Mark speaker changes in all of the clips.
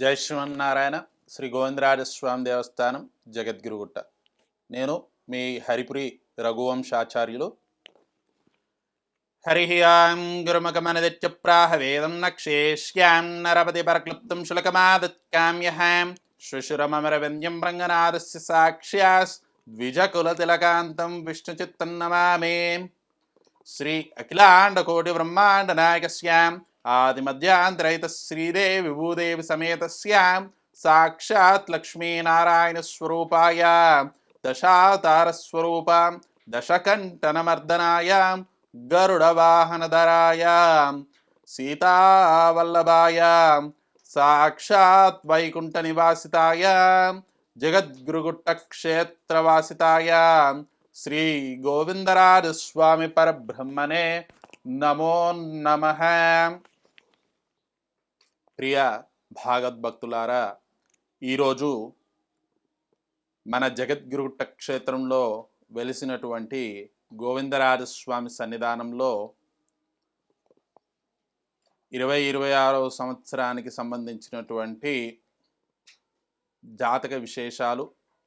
Speaker 1: జై శ్రీమన్నారాయణ శ్రీ గోవిందరాజస్వామి దేవస్థానం జగద్గురుగుట్ట. నేను మీ హరిపురి రఘువంశాచార్యులు. హరి ఆం గురుమగమనదిత్య వేదం నక్షేష్యాం నరపతి పరక్లుప్తం శులకమాదత్కామ్యహాం శ్రుశురమరవింద్యం రంగనాథస్య సాక్ష్యాస్ ద్విజకులతిలకాంతం విష్ణుచిత్తం నమామే శ్రీ అఖిలాండ కోటి బ్రహ్మాండ నాయకస్యాం ఆదిమధ్యాంతరహిత శ్రీదేవి విభూదేవి సమేతస్యాం సాక్షాత్ లక్ష్మీనారాయణ స్వరూపాయ దశాతారస్వరూపాం దశకంఠనమర్దనాయ గరుడవాహనధరాయ సీతావల్లభాయ సాక్షాత్ వైకుంఠ నివాసితాయ జగద్గురుగుట్టక్షేత్రవాసితాయ శ్రీ గోవిందరాజస్వామి పరబ్రహ్మణే నమో నమ ప్రియ భాగవద్భక్తులారా ఈరోజు మన జగద్గురుట క్షేత్రంలో వెలిసినటువంటి గోవిందరాజస్వామి సన్నిధానంలో ఇరవై ఇరవై ఆరవ సంవత్సరానికి సంబంధించినటువంటి జాతక విశేషాలు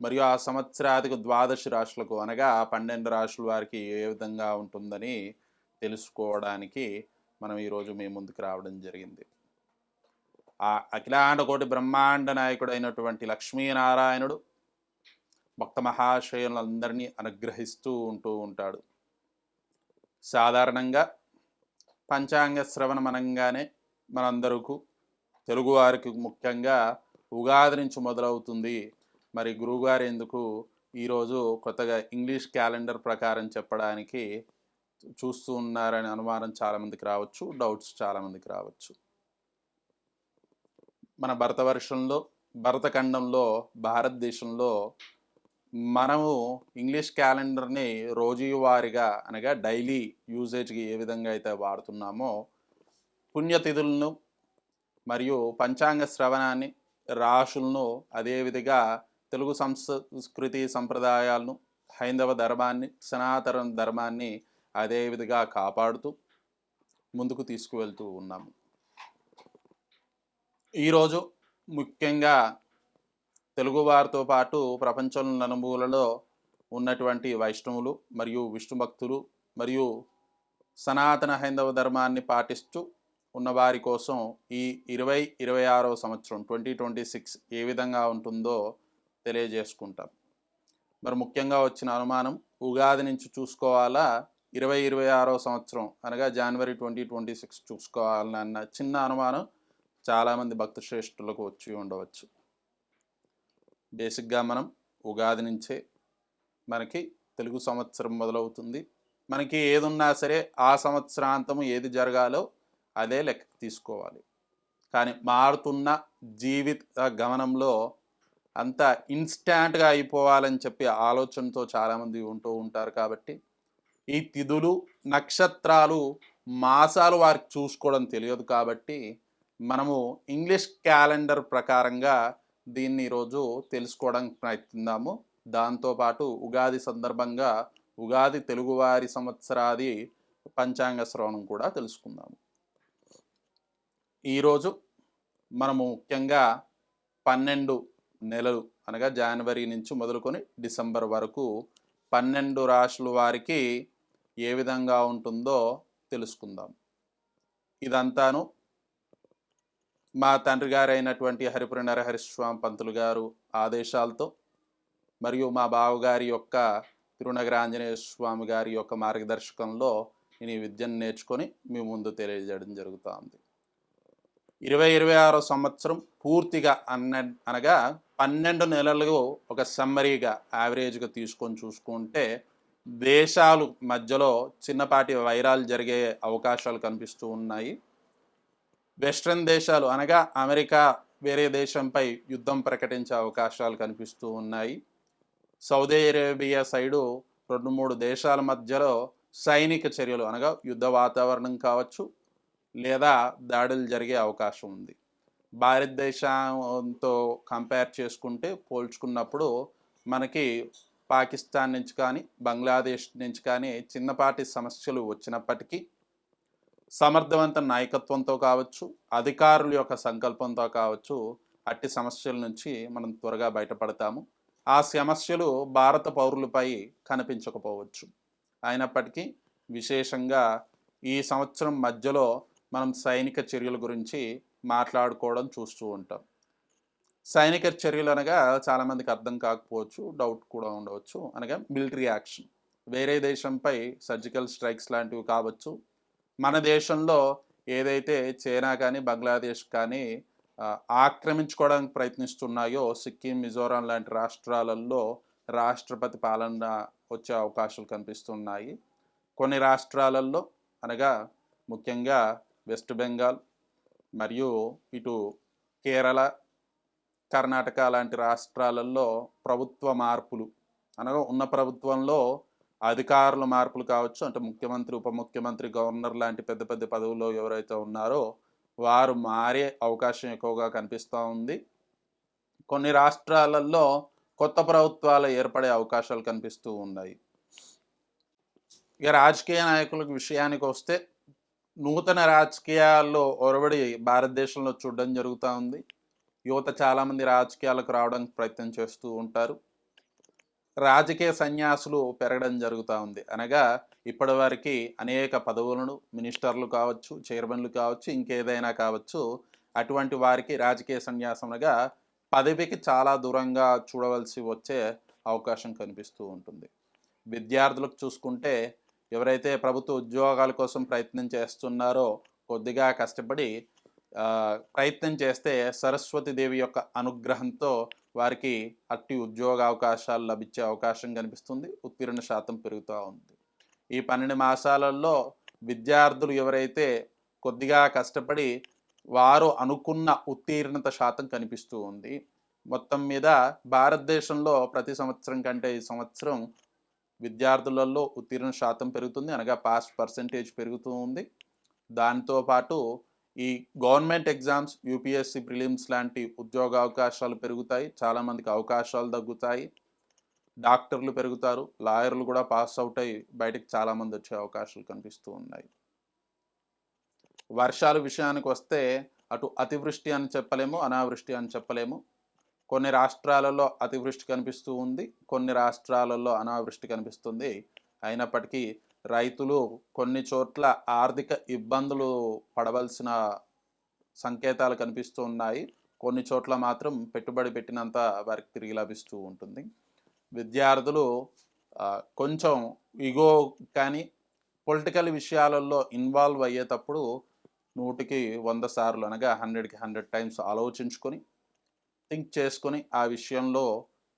Speaker 1: మరియు ఆ సంవత్సరాధిక ద్వాదశ రాశులకు అనగా పన్నెండు రాశుల వారికి ఏ విధంగా ఉంటుందని తెలుసుకోవడానికి మనం ఈరోజు మీ ముందుకు రావడం జరిగింది. ఆ అఖిలాండ కోటి బ్రహ్మాండ నాయకుడు అయినటువంటి లక్ష్మీనారాయణుడు భక్త మహాశయులందరినీ అనుగ్రహిస్తూ ఉంటూ ఉంటాడు. సాధారణంగా పంచాంగ శ్రవణం అనగానే మనందరకు తెలుగువారికి ముఖ్యంగా ఉగాది నుంచి మొదలవుతుంది. మరి గురువుగారు ఎందుకు ఈరోజు కొత్తగా ఇంగ్లీష్ క్యాలెండర్ ప్రకారం చెప్పడానికి చూస్తూ ఉన్నారనే అనుమానం చాలామందికి రావచ్చు డౌట్స్ చాలామందికి రావచ్చు. మన భరతవర్షంలో భరతఖండంలో భారతదేశంలో మనము ఇంగ్లీష్ క్యాలెండర్ని రోజువారీగా అనగా డైలీ యూజేజ్కి ఏ విధంగా అయితే వాడుతున్నామో పుణ్యతిథులను మరియు పంచాంగ శ్రవణాన్ని రాశులను అదేవిధంగా తెలుగు సంస్కృతి సంప్రదాయాలను హైందవ ధర్మాన్ని సనాతన ధర్మాన్ని అదే విధంగా కాపాడుతూ ముందుకు తీసుకువెళ్తూ ఉన్నాము. ఈరోజు ముఖ్యంగా తెలుగువారితో పాటు ప్రపంచం నలుమూలలో ఉన్నటువంటి వైష్ణవులు మరియు విష్ణు భక్తులు మరియు సనాతన హైందవ ధర్మాన్ని పాటిస్తూ ఉన్నవారి కోసం ఈ ఇరవై ఇరవై ఆరో సంవత్సరం ట్వంటీ ట్వంటీ సిక్స్ ఏ విధంగా ఉంటుందో తెలియజేసుకుంటాం. మరి ముఖ్యంగా వచ్చిన అనుమానం ఉగాది నుంచి చూసుకోవాలా? ఇరవై ఇరవై ఆరవ సంవత్సరం అనగా జనవరి ట్వంటీ ట్వంటీ సిక్స్ చూసుకోవాలన్న చిన్న అనుమానం చాలామంది భక్త శ్రేష్ఠులకు వచ్చి ఉండవచ్చు. బేసిక్గా మనం ఉగాది నుంచే మనకి తెలుగు సంవత్సరం మొదలవుతుంది. మనకి ఏదున్నా సరే ఆ సంవత్సరాంతము ఏది జరగాలో అదే లెక్క తీసుకోవాలి. కానీ మారుతున్న జీవిత గమనంలో అంత ఇన్స్టాంట్గా అయిపోవాలని చెప్పి ఆలోచనతో చాలామంది ఉంటూ ఉంటారు కాబట్టి ఈ తిథులు నక్షత్రాలు మాసాలు వారికి చూసుకోవడం తెలియదు కాబట్టి మనము ఇంగ్లీష్ క్యాలెండర్ ప్రకారంగా దీన్ని ఈరోజు తెలుసుకోవడానికి ప్రయత్నిద్దాము. దాంతోపాటు ఉగాది సందర్భంగా ఉగాది తెలుగువారి సంవత్సరాది పంచాంగ శ్రవణం కూడా తెలుసుకుందాము. ఈరోజు మనము ముఖ్యంగా పన్నెండు నెలలు అనగా జనవరి నుంచి మొదలుకొని డిసెంబర్ వరకు పన్నెండు రాశుల వారికి ఏ విధంగా ఉంటుందో తెలుసుకుందాం. ఇదంతాను మా తండ్రి గారైనటువంటి హరిపుర నరహరిస్వామి పంతులు గారు ఆదేశాలతో మరియు మా బావగారి యొక్క తిరునగర ఆంజనేయ స్వామి గారి యొక్క మార్గదర్శకంలో నేను ఈ విద్యను నేర్చుకొని మీ ముందు తెలియజేయడం జరుగుతుంది. ఇరవై ఇరవై ఆరో సంవత్సరం పూర్తిగా అన్న అనగా పన్నెండు నెలలు ఒక సమ్మరీగా యావరేజ్గా తీసుకొని చూసుకుంటే దేశాలు మధ్యలో చిన్నపాటి వైరాలు జరిగే అవకాశాలు కనిపిస్తూ ఉన్నాయి. వెస్ట్రన్ దేశాలు అనగా అమెరికా వేరే దేశంపై యుద్ధం ప్రకటించే అవకాశాలు కనిపిస్తూ ఉన్నాయి. సౌదీ అరేబియా సైడు రెండు మూడు దేశాల మధ్యలో సైనిక చర్యలు అనగా యుద్ధ వాతావరణం కావచ్చు లేదా దాడులు జరిగే అవకాశం ఉంది. భారతదేశంతో కంపేర్ చేసుకుంటే పోల్చుకున్నప్పుడు మనకి పాకిస్తాన్ నుంచి కానీ బంగ్లాదేశ్ నుంచి కానీ చిన్నపాటి సమస్యలు వచ్చినప్పటికీ సమర్థవంత నాయకత్వంతో కావచ్చు అధికారుల యొక్క సంకల్పంతో కావచ్చు అట్టి సమస్యల నుంచి మనం త్వరగా బయటపడతాము. ఆ సమస్యలు భారత పౌరులపై కనిపించకపోవచ్చు. అయినప్పటికీ విశేషంగా ఈ సంవత్సరం మధ్యలో మనం సైనిక చర్యల గురించి మాట్లాడుకోవడం చూస్తూ ఉంటాం. సైనిక చర్యలు అనగా చాలామందికి అర్థం కాకపోవచ్చు డౌట్ కూడా ఉండవచ్చు. అనగా మిలిటరీ యాక్షన్. వేరే దేశంపై సర్జికల్ స్ట్రైక్స్ లాంటివి కావచ్చు మన దేశంలో ఏదైతే చైనా కానీ బంగ్లాదేశ్ కానీ ఆక్రమించుకోవడానికి ప్రయత్నిస్తున్నాయో సిక్కిం మిజోరాం లాంటి రాష్ట్రాలలో రాష్ట్రపతి పాలన వచ్చే అవకాశాలు కనిపిస్తున్నాయి. కొన్ని రాష్ట్రాలలో అనగా ముఖ్యంగా వెస్ట్ బెంగాల్ మరియు ఇటు కేరళ కర్ణాటక లాంటి రాష్ట్రాలలో ప్రభుత్వ మార్పులు అనగా ఉన్న ప్రభుత్వంలో అధికారుల మార్పులు కావచ్చు అంటే ముఖ్యమంత్రి ఉప ముఖ్యమంత్రి గవర్నర్ లాంటి పెద్ద పెద్ద పదవుల్లో ఎవరైతే ఉన్నారో వారు మారే అవకాశం ఎక్కువగా కనిపిస్తూ ఉంది. కొన్ని రాష్ట్రాలలో కొత్త ప్రభుత్వాలు ఏర్పడే అవకాశాలు కనిపిస్తూ ఉన్నాయి. ఇక రాజకీయ నాయకుల విషయానికి వస్తే నూతన రాజకీయాల్లో ఒరబడి భారతదేశంలో చూడడం జరుగుతూ ఉంది. యువత చాలామంది రాజకీయాలకు రావడానికి ప్రయత్నం చేస్తూ ఉంటారు. రాజకీయ సన్యాసులు పెరగడం జరుగుతూ ఉంది. అనగా ఇప్పటివరకు అనేక పదవులను మినిస్టర్లు కావచ్చు చైర్మన్లు కావచ్చు ఇంకేదైనా కావచ్చు అటువంటి వారికి రాజకీయ సన్యాసంగా పదవికి చాలా దూరంగా చూడవలసి వచ్చే అవకాశం కనిపిస్తూ ఉంటుంది. విద్యార్థులకు చూసుకుంటే ఎవరైతే ప్రభుత్వ ఉద్యోగాల కోసం ప్రయత్నం చేస్తున్నారో కొద్దిగా కష్టపడి ప్రయత్నం చేస్తే సరస్వతి దేవి యొక్క అనుగ్రహంతో వారికి అట్టి ఉద్యోగ అవకాశాలు లభించే అవకాశం కనిపిస్తుంది. ఉత్తీర్ణ శాతం పెరుగుతూ ఉంది. ఈ పన్నెండు మాసాలలో విద్యార్థులు ఎవరైతే కొద్దిగా కష్టపడి వారు అనుకున్న ఉత్తీర్ణత శాతం కనిపిస్తూ ఉంది. మొత్తం మీద భారతదేశంలో ప్రతి సంవత్సరం కంటే ఈ సంవత్సరం విద్యార్థులలో ఉత్తీర్ణ శాతం పెరుగుతుంది. అనగా పాస్ పర్సంటేజ్ పెరుగుతూ ఉంది. దాంతో పాటు ఈ గవర్నమెంట్ ఎగ్జామ్స్ యూపీఎస్సి ప్రిలిమ్స్ లాంటి ఉద్యోగ అవకాశాలు పెరుగుతాయి. చాలామందికి అవకాశాలు తగ్గుతాయి. డాక్టర్లు పెరుగుతారు. లాయర్లు కూడా పాస్ అవుట్ అయ్యి బయటకు చాలామంది వచ్చే అవకాశాలు కనిపిస్తూ ఉన్నాయి. వర్షాల విషయానికి వస్తే అటు అతివృష్టి అని చెప్పలేము అనావృష్టి అని చెప్పలేము. కొన్ని రాష్ట్రాలలో అతివృష్టి కనిపిస్తూ ఉంది కొన్ని రాష్ట్రాలలో అనావృష్టి కనిపిస్తుంది. అయినప్పటికీ రైతులు కొన్ని చోట్ల ఆర్థిక ఇబ్బందులు పడవలసిన సంకేతాలు కనిపిస్తూ ఉన్నాయి. కొన్ని చోట్ల మాత్రం పెట్టుబడి పెట్టినంత వారికి తిరిగి లభిస్తూ ఉంటుంది. విద్యార్థులు కొంచెం ఇగో కానీ పొలిటికల్ విషయాలలో ఇన్వాల్వ్ అయ్యేటప్పుడు నూటికి వంద సార్లు అనగా హండ్రెడ్కి హండ్రెడ్ టైమ్స్ ఆలోచించుకొని థింక్ చేసుకొని ఆ విషయంలో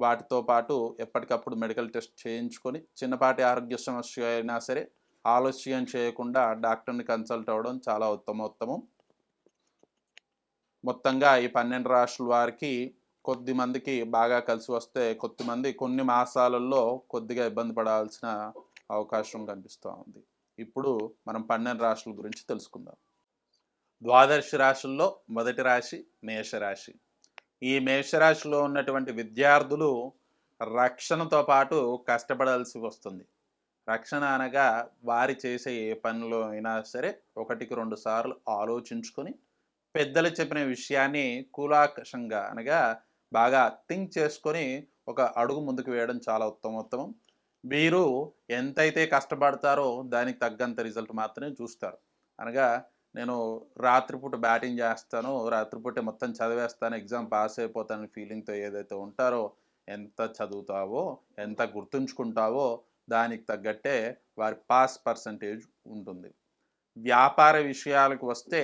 Speaker 1: వాటితో పాటు ఎప్పటికప్పుడు మెడికల్ టెస్ట్ చేయించుకొని చిన్నపాటి ఆరోగ్య సమస్య అయినా సరే ఆలస్యం చేయకుండా డాక్టర్ని కన్సల్ట్ అవ్వడం చాలా ఉత్తమోత్తమం. మొత్తంగా ఈ పన్నెండు రాష్ట్రాల వారికి కొద్ది మందికి బాగా కలిసి వస్తే కొద్దిమంది కొన్ని మాసాలలో కొద్దిగా ఇబ్బంది పడాల్సిన అవకాశం కనిపిస్తూ ఉంది. ఇప్పుడు మనం పన్నెండు రాశుల గురించి తెలుసుకుందాం. ద్వాదశ రాశుల్లో మొదటి రాశి మేషరాశి. ఈ మేషరాశిలో ఉన్నటువంటి విద్యార్థులు రక్షణతో పాటు కష్టపడాల్సి వస్తుంది. రక్షణ అనగా వారి చేసే ఏ పనిలో అయినా సరే ఒకటికి రెండు సార్లు ఆలోచించుకొని పెద్దలు చెప్పిన విషయాన్ని కూలాకషంగా అనగా బాగా థింక్ చేసుకొని ఒక అడుగు ముందుకు వేయడం చాలా ఉత్తమోత్తమం. వీరు ఎంతైతే కష్టపడతారో దానికి తగ్గంత రిజల్ట్ మాత్రమే చూస్తారు. అనగా నేను రాత్రిపూట బ్యాటింగ్ చేస్తాను రాత్రిపూట మొత్తం చదివేస్తాను ఎగ్జామ్ పాస్ అయిపోతాను ఫీలింగ్తో ఏదైతే ఉంటారో ఎంత చదువుతావో ఎంత గుర్తుంచుకుంటావో దానికి తగ్గట్టే వారి పాస్ పర్సంటేజ్ ఉంటుంది. వ్యాపార విషయాలకు వస్తే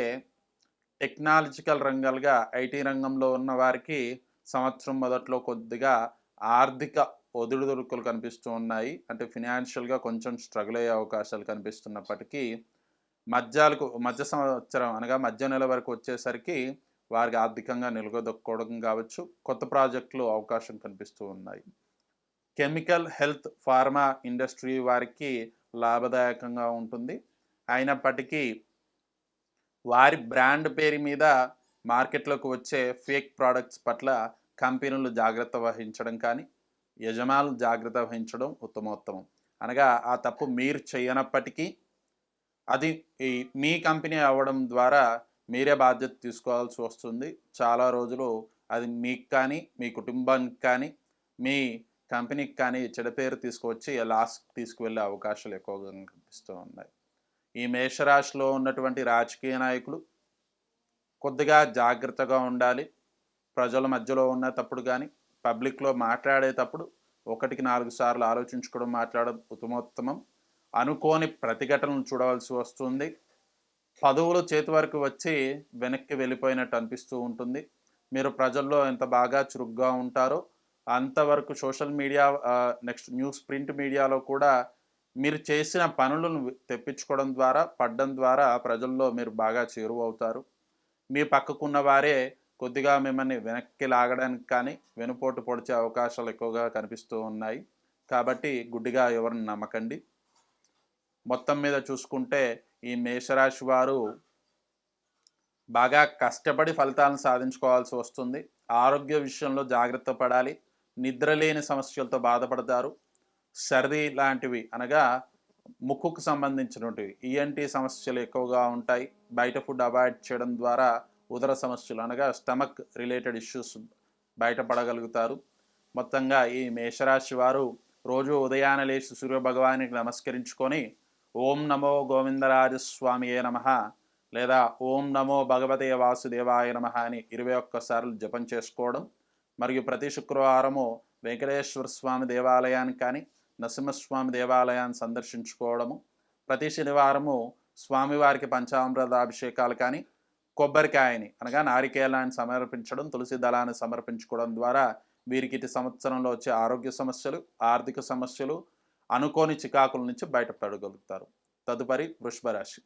Speaker 1: టెక్నాలజికల్ రంగాలుగా ఐటీ రంగంలో ఉన్న వారికి సంవత్సరం మొదట్లో కొద్దిగా ఆర్థిక ఒదుడుదొడుకులు కనిపిస్తూ ఉన్నాయి. అంటే ఫినాన్షియల్గా కొంచెం స్ట్రగుల్ అయ్యే అవకాశాలు కనిపిస్తున్నప్పటికీ మధ్యాలకు మధ్య సంవత్సరం అనగా మధ్య నెల వరకు వచ్చేసరికి వారికి ఆర్థికంగా నిలగొదొక్కోవడం కావచ్చు కొత్త ప్రాజెక్టులు అవకాశం కనిపిస్తూ ఉన్నాయి. కెమికల్ హెల్త్ ఫార్మా ఇండస్ట్రీ వారికి లాభదాయకంగా ఉంటుంది. అయినప్పటికీ వారి బ్రాండ్ పేరు మీద మార్కెట్లోకి వచ్చే ఫేక్ ప్రోడక్ట్స్ పట్ల కంపెనీలు జాగ్రత్త వహించడం కానీ యజమానులు జాగ్రత్త వహించడం ఉత్తమోత్తమం. అనగా ఆ తప్పు మీరు చేయనప్పటికీ అది ఈ మీ కంపెనీ అవ్వడం ద్వారా మీరే బాధ్యత తీసుకోవాల్సి వస్తుంది. చాలా రోజులు అది మీకు కానీ మీ కుటుంబానికి కానీ మీ కంపెనీకి కానీ చెడపేరు తీసుకువచ్చి లాస్ తీసుకువెళ్ళే అవకాశాలు ఎక్కువగా కనిపిస్తూ ఉన్నాయి. ఈ మేషరాశిలో ఉన్నటువంటి రాజకీయ నాయకులు కొద్దిగా జాగ్రత్తగా ఉండాలి. ప్రజల మధ్యలో ఉన్నటప్పుడు కానీ పబ్లిక్లో మాట్లాడేటప్పుడు ఒకటికి నాలుగు సార్లు ఆలోచించుకోవడం మాట్లాడడం ఉత్తమోత్తమం. అనుకోని ప్రతిఘటనలు చూడవలసి వస్తుంది. పదవులు చేతి వరకు వచ్చి వెనక్కి వెళ్ళిపోయినట్టు అనిపిస్తూ ఉంటుంది. మీరు ప్రజల్లో ఎంత బాగా చురుగ్గా ఉంటారో అంతవరకు social media next news print మీడియాలో కూడా మీరు చేసిన పనులను తెప్పించుకోవడం ద్వారా పడ్డం ద్వారా ప్రజల్లో మీరు బాగా చేరువవుతారు. మీ పక్కకున్న వారే కొద్దిగా మిమ్మల్ని వెనక్కి లాగడానికి కానీ వెనుపోటు పొడిచే అవకాశాలు ఎక్కువగా కనిపిస్తూ ఉన్నాయి. కాబట్టి గుడ్డిగా ఎవరిని నమ్మకండి. మొత్తం మీద చూసుకుంటే ఈ మేషరాశి వారు బాగా కష్టపడి ఫలితాలను సాధించుకోవాల్సి వస్తుంది. ఆరోగ్య విషయంలో జాగ్రత్త పడాలి. నిద్రలేని సమస్యలతో బాధపడతారు. సర్ది లాంటివి అనగా ముక్కుకు సంబంధించినటువంటివి. ఈఎన్టీ సమస్యలు ఎక్కువగా ఉంటాయి. బయట ఫుడ్ అవాయిడ్ చేయడం ద్వారా ఉదర సమస్యలు అనగా స్టమక్ రిలేటెడ్ ఇష్యూస్ బయటపడగలుగుతారు. మొత్తంగా ఈ మేషరాశి వారు రోజు ఉదయాన్నే లేచి సూర్యభగవానికి నమస్కరించుకొని ఓం నమో గోవిందరాజస్వామియే నమ లేదా ఓం నమో భగవతే వాసుదేవాయ నమ అని ఇరవై ఒక్కసార్లు జపం చేసుకోవడం మరియు ప్రతి శుక్రవారము వెంకటేశ్వర స్వామి దేవాలయాన్ని కానీ నరసింహస్వామి దేవాలయాన్ని సందర్శించుకోవడము ప్రతి శనివారము స్వామివారికి పంచామృతాభిషేకాలు కానీ కొబ్బరికాయని అనగా నారికేలాన్ని సమర్పించడం తులసి దళాన్ని సమర్పించుకోవడం ద్వారా వీరికి ఇటు సంవత్సరంలో వచ్చే ఆరోగ్య సమస్యలు ఆర్థిక సమస్యలు అనుకోని చికాకుల నుంచి బయటపడగలుగుతారు. తదుపరి వృషభ రాశి